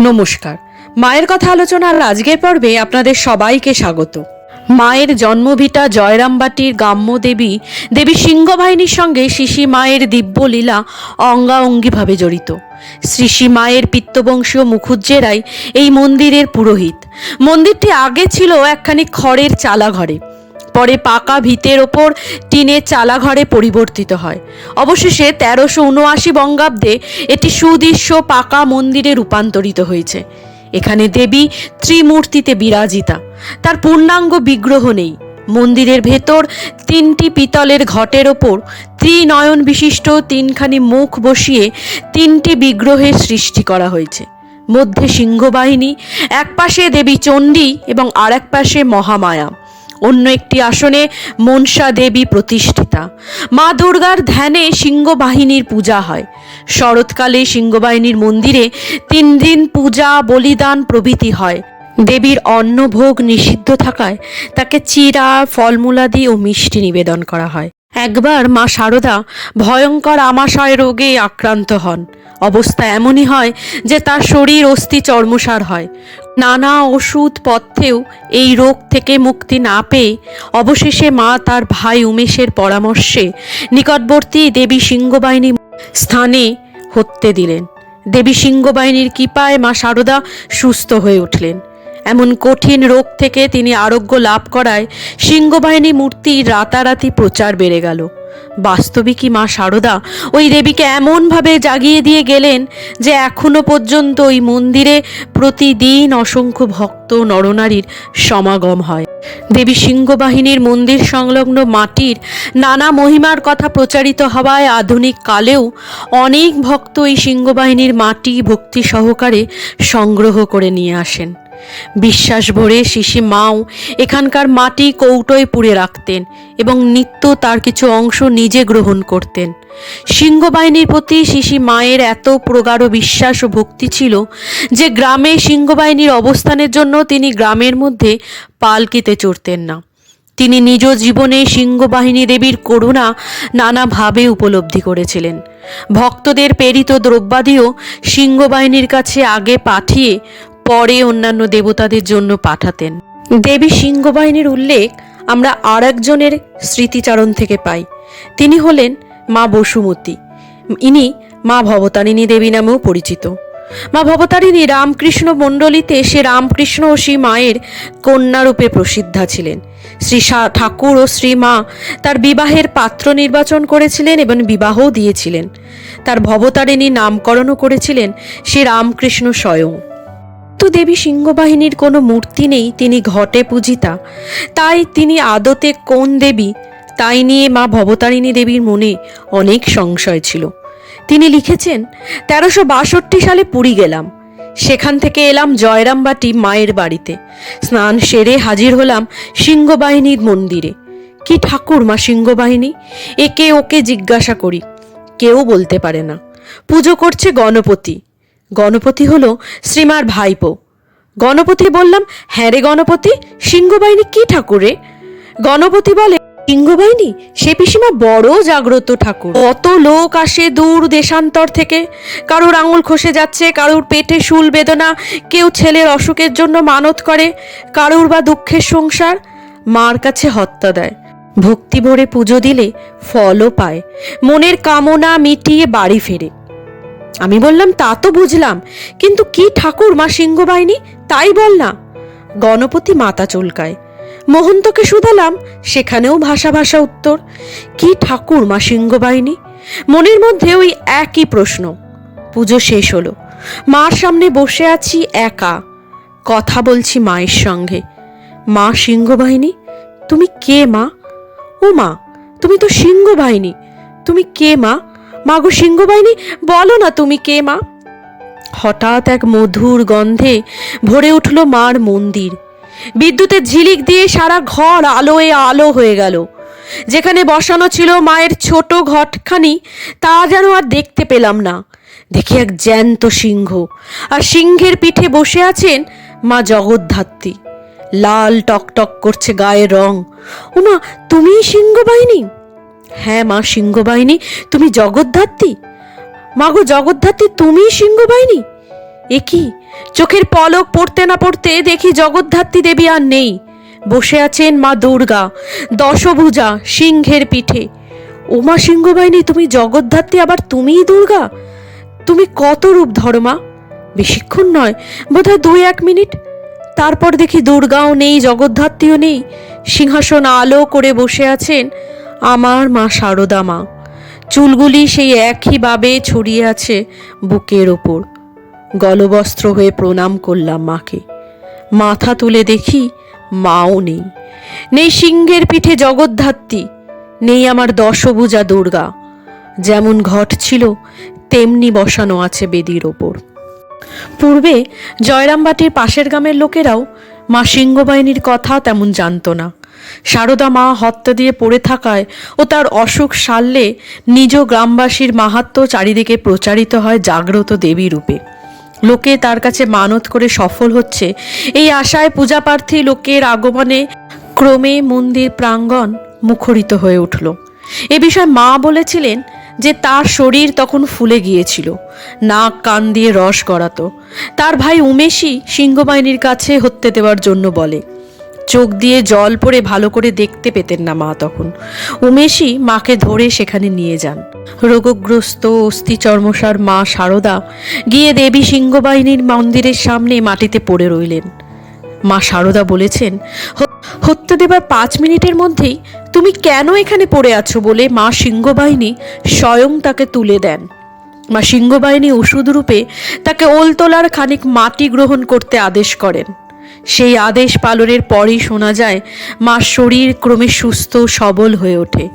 নমস্কার। মায়ের কথা আলোচনার আজকের পর্বে আপনাদের সবাইকে স্বাগত। মায়ের জন্মভিটা জয়রামবাটির গ্রাম্য দেবী দেবী সিংহবাহিনীর সঙ্গে শিশি মায়ের দিব্যলীলা অঙ্গাঅঙ্গিভাবে জড়িত। শ্রীশি মায়ের পিত্তবংশীয় মুখুজ্জেরাই এই মন্দিরের পুরোহিত। মন্দিরটি আগে ছিল একখানি খড়ের চালাঘরে। পরে পাকা ভিতের ওপর টিনের চালাঘরে পরিবর্তিত হয়। অবশেষে তেরোশো উনআশি বঙ্গাব্দে এটি সুদৃশ্য পাকা মন্দিরে রূপান্তরিত হয়েছে। এখানে দেবী ত্রিমূর্তিতে বিরাজিতা। তার পূর্ণাঙ্গ বিগ্রহ নেই। মন্দিরের ভেতর তিনটি পিতলের ঘটের ওপর ত্রিনয়ন বিশিষ্ট তিনখানি মুখ বসিয়ে তিনটি বিগ্রহের সৃষ্টি করা হয়েছে। মধ্যে সিংহবাহিনী এক পাশে দেবী চণ্ডী এবং আর এক পাশে মহামায়া। অন্য একটি আসনে মনসা দেবী প্রতিষ্ঠিতা। মা দুর্গার ধ্যানে সিংহবাহিনীর পূজা হয়। শরৎকালে সিংহবাহিনীর মন্দিরে তিন দিন পূজা, বলিদান প্রভৃতি হয়। দেবীর অন্নভোগ নিষিদ্ধ থাকায় তাকে চিরা, ফলমূলাদি ও মিষ্টি নিবেদন করা হয়। একবার মা শারদা ভয়ঙ্কর আমাশয় রোগে আক্রান্ত হন। অবস্থা এমনই হয় যে তার শরীর অস্থি চর্মসার হয়। নানা ওষুধ পথ্যেও এই রোগ থেকে মুক্তি না পেয়ে অবশেষে মা তার ভাই উমেশের পরামর্শে নিকটবর্তী দেবী সিংহবাহিনী স্থানে হত্যে দিলেন। দেবী সিংহবাহিনীর কৃপায় মা শারদা সুস্থ হয়ে উঠলেন। এমন কঠিন রোগ থেকে তিনি আরোগ্য লাভ করায় সিংহবাহিনী মূর্তি রাতারাতি প্রচার বেড়ে গেল। বাস্তবিকই মা শারদা ওই দেবীকে এমনভাবে জাগিয়ে দিয়ে গেলেন যে এখনও পর্যন্ত ওই মন্দিরে প্রতিদিন অসংখ্য ভক্ত নরনারীর সমাগম হয়। দেবী সিংহবাহিনীর মন্দির সংলগ্ন মাটির নানা মহিমার কথা প্রচারিত হওয়ায় আধুনিক কালেও অনেক ভক্ত এই সিংহবাহিনীর মাটি ভক্তি সহকারে সংগ্রহ করে নিয়ে আসেন। বিশ্বাস ভরে শিশি মাও এখানকার মাটি কৌটোয় পুড়ে রাখতেন এবং নিত্য তার কিছু অংশ নিজে গ্রহণ করতেন। সিংহবাহিনীর প্রতি শিশি মায়ের এত প্রগাঢ় বিশ্বাস ও ভক্তি ছিল যে গ্রামে সিংহবাহিনীর অবস্থানের জন্য তিনি গ্রামের মধ্যে পালকিতে চড়তেন না। তিনি নিজ জীবনে সিংহবাহিনী দেবীর করুণা নানাভাবে উপলব্ধি করেছিলেন। ভক্তদের প্রেরিত দ্রব্যাদিও সিংহবাহিনীর কাছে আগে পাঠিয়ে পরে অন্যান্য দেবতাদের জন্য পাঠাতেন। দেবী সিংহবাহিনীর উল্লেখ আমরা আর একজনের স্মৃতিচারণ থেকে পাই। তিনি হলেন মা বসুমতী। ইনি মা ভবতারিণী দেবী নামেও পরিচিত। মা ভবতারিণী রামকৃষ্ণ মণ্ডলীতে সে রামকৃষ্ণ ও শ্রী মায়ের কন্যারূপে প্রসিদ্ধা ছিলেন। শ্রী ঠাকুর ও শ্রী মা তার বিবাহের পাত্র নির্বাচন করেছিলেন এবং বিবাহও দিয়েছিলেন। তার ভবতারিণী নামকরণও করেছিলেন শ্রী রামকৃষ্ণ স্বয়ং। তো দেবী সিংহবাহিনীর কোনো মূর্তি নেই, তিনি ঘটে পূজিতা। তাই তিনি আদতে কোন দেবী, তাই নিয়ে মা ভবতারিণী দেবীর মনে অনেক সংশয় ছিল। তিনি লিখেছেন, তেরোশো বাষট্টি সালে পুরী গেলাম। সেখান থেকে এলাম জয়রামবাটি মায়ের বাড়িতে। স্নান সেরে হাজির হলাম সিংহবাহিনীর মন্দিরে। কি ঠাকুর মা সিংহবাহিনী? একে ওকে জিজ্ঞাসা করি। কেউ বলতে পারে না। পুজো করছে গণপতি। গণপতি হলো শ্রীমার ভাইপো। গণপতি বললাম হ্যাঁ রে গণপতি, সিংহবাহিনী কি ঠাকুরে? গণপতি বলে, সিংহবাহিনী? সে পিসিমা বড় জাগ্রত ঠাকুর। কত লোক আসে দূর দেশান্তর থেকে। কারোর আঙুল খসে যাচ্ছে, কারোর পেটে শুল বেদনা, কেউ ছেলের অসুখের জন্য মানত করে, কারোর বা দুঃখের সংসার। মার কাছে হত্যা দেয়। ভক্তি ভরে পুজো দিলে ফলও পায়। মনের কামনা মিটিয়ে বাড়ি ফেরে। আমি বললাম, তা তো বুঝলাম। কিন্তু কি ঠাকুর মা সিংহবাহিনী? তাই বল না। গণপতি মাতা চুলকায়। মোহন্তকে শুধালাম, সেখানেও ভাষা ভাষা উত্তর। কি ঠাকুর মা সিংহবাহিনী? মনের মধ্যে ওই একই প্রশ্ন। পুজো শেষ হলো। মার সামনে বসে আছি একা। কথা বলছি মায়ের সঙ্গে। মা সিংহবাহিনী? তুমি কে মা? ও মা, তুমি তো সিংহবাহিনী। তুমি কে মা? মাগো সিংহবাহিনী, বলো না তুমি কে মা? হঠাৎ এক মধুর গন্ধে ভরে উঠল মার মন্দির। বিদ্যুতের ঝিলিক দিয়ে সারা ঘর আলোয় আলো হয়ে গেল। যেখানে বসানো ছিল মায়ের ছোট ঘটখানি, তা যেন আর দেখতে পেলাম না। দেখি এক জ্যান্ত সিংহ, আর সিংহের পিঠে বসে আছেন মা জগদ্ধাত্রী। লাল টকটক করছে গায়ের রং। ওমা তুমিই সিংহবাহিনী? হ্যাঁ মা সিংহবাহিনী, তুমি জগদ্ধাত্রী? মা গো জগদ্ধাত্রী, তুমিই সিংহবাহিনী? এ কি? চোখের পলক পড়তে না পড়তে দেখি জগদ্ধাত্রী দেবী আর নেই। বসে আছেন মা দুর্গা, দশভুজা, সিংহের পিঠে। ওমা সিংহবাহিনী, তুমি জগদ্ধাত্রী, আবার তুমিই দুর্গা? তুমি কত রূপ ধরো মা? বেশিক্ষণ নয়, বোধহয় দুই এক মিনিট। তারপর দেখি দুর্গাও নেই, জগদ্ধাত্রীও নেই। সিংহাসন আলো করে বসে আছেন আমার মা সারদা মা। চুলগুলি সেই একইভাবে ছড়িয়ে আছে বুকের ওপর গলবস্ত্র হয়ে প্রণাম করলাম মাকে। মাথা তুলে দেখি মাও নেই। নেই সিংহের পিঠে জগদ্ধাত্রী, নেই আমার দশভুজা দুর্গা। যেমন ঘট ছিল, তেমনি বসানো আছে বেদির ওপর। পূর্বে জয়রামবাটির পাশের গ্রামের লোকেরাও মা সিংহবাহিনীর কথা তেমন জানতো না। সারদা মা হত্যা দিয়ে পড়ে থাকায় ও তার অসুখ সারলে নিজ গ্রামবাসীর মাহাত্ম্য চারিদিকে প্রচারিত হয় জাগ্রত দেবী রূপে। লোকে তার কাছে মানত করে সফল হচ্ছে। এই আশায় পূজাপ্রার্থী লোকের আগমনে ক্রমে মন্দির প্রাঙ্গণ মুখরিত হয়ে উঠল। এ বিষয়ে মা বলেছিলেন যে তার শরীর তখন ফুলে গিয়েছিল। নাক কান দিয়ে রস গড়াতো। তার ভাই উমেশই সিংহবাহিনীর কাছে হত্যে দেওয়ার জন্য বলে। চোখ দিয়ে জল পড়ে ভালো করে দেখতে পেতেন না মা তখন। উমেশই মাকে ধরে সেখানে নিয়ে যান। রোগগ্রস্ত, অস্থি চর্মসার মা সারদা গিয়ে দেবী সিংহবাহিনীর মন্দিরের সামনে মাটিতে পড়ে রইলেন। মা সারদা বলেছেন, "হ- হত্যা দেবার পাঁচ মিনিটের মধ্যেই তুমি কেন এখানে পড়ে আছো বলে মা সিংহবাহিনী স্বয়ং তাকে তুলে দেন। মা সিংহবাহিনী ওষুধ রূপে তাকে ওলতলার খানিক মাটি গ্রহণ করতে আদেশ করেন। সেই আদেশ পালনের পরই শোনা যায় মার শরীর ক্রমে সুস্থ, সবল হয়ে ওঠে।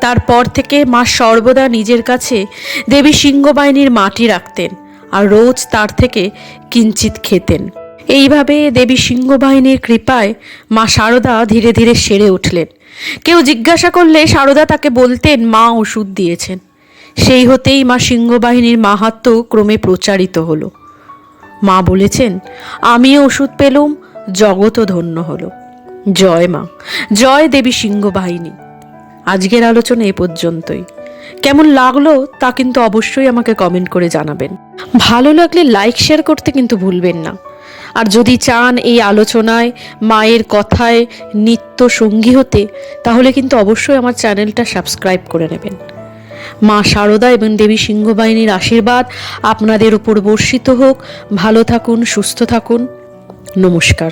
তারপর থেকে মা সর্বদা নিজের কাছে দেবী সিংহবাহিনীর মাটি রাখতেন আর রোজ তার থেকে কিঞ্চিত খেতেন। এইভাবে দেবী সিংহবাহিনীর কৃপায় মা সারদা ধীরে ধীরে সেরে উঠলেন। কেউ জিজ্ঞাসা করলে সারদা তাকে বলতেন, মা ওষুধ দিয়েছেন। সেই হতেই মা সিংহবাহিনীর মাহাত্ম ক্রমে প্রচারিত হলো। মা বলেছেন, আমিও ওষুধ পেলুম জগতও ধন্য হলো। জয় মা, জয় দেবী সিংহ বাহিনী আজকের আলোচনা এ পর্যন্তই। কেমন লাগল তা কিন্তু অবশ্যই আমাকে কমেন্ট করে জানাবেন। ভালো লাগলে লাইক শেয়ার করতে কিন্তু ভুলবেন না। আর যদি চান এই আলোচনায় মায়ের কথায় নিত্য সঙ্গী হতে, তাহলে কিন্তু অবশ্যই আমার চ্যানেলটা সাবস্ক্রাইব করে নেবেন। মা শারদা এবং দেবী সিংহবাহিনীর আশীর্বাদ আপনাদের উপর বর্ষিত হোক। ভালো থাকুন, সুস্থ থাকুন। নমস্কার।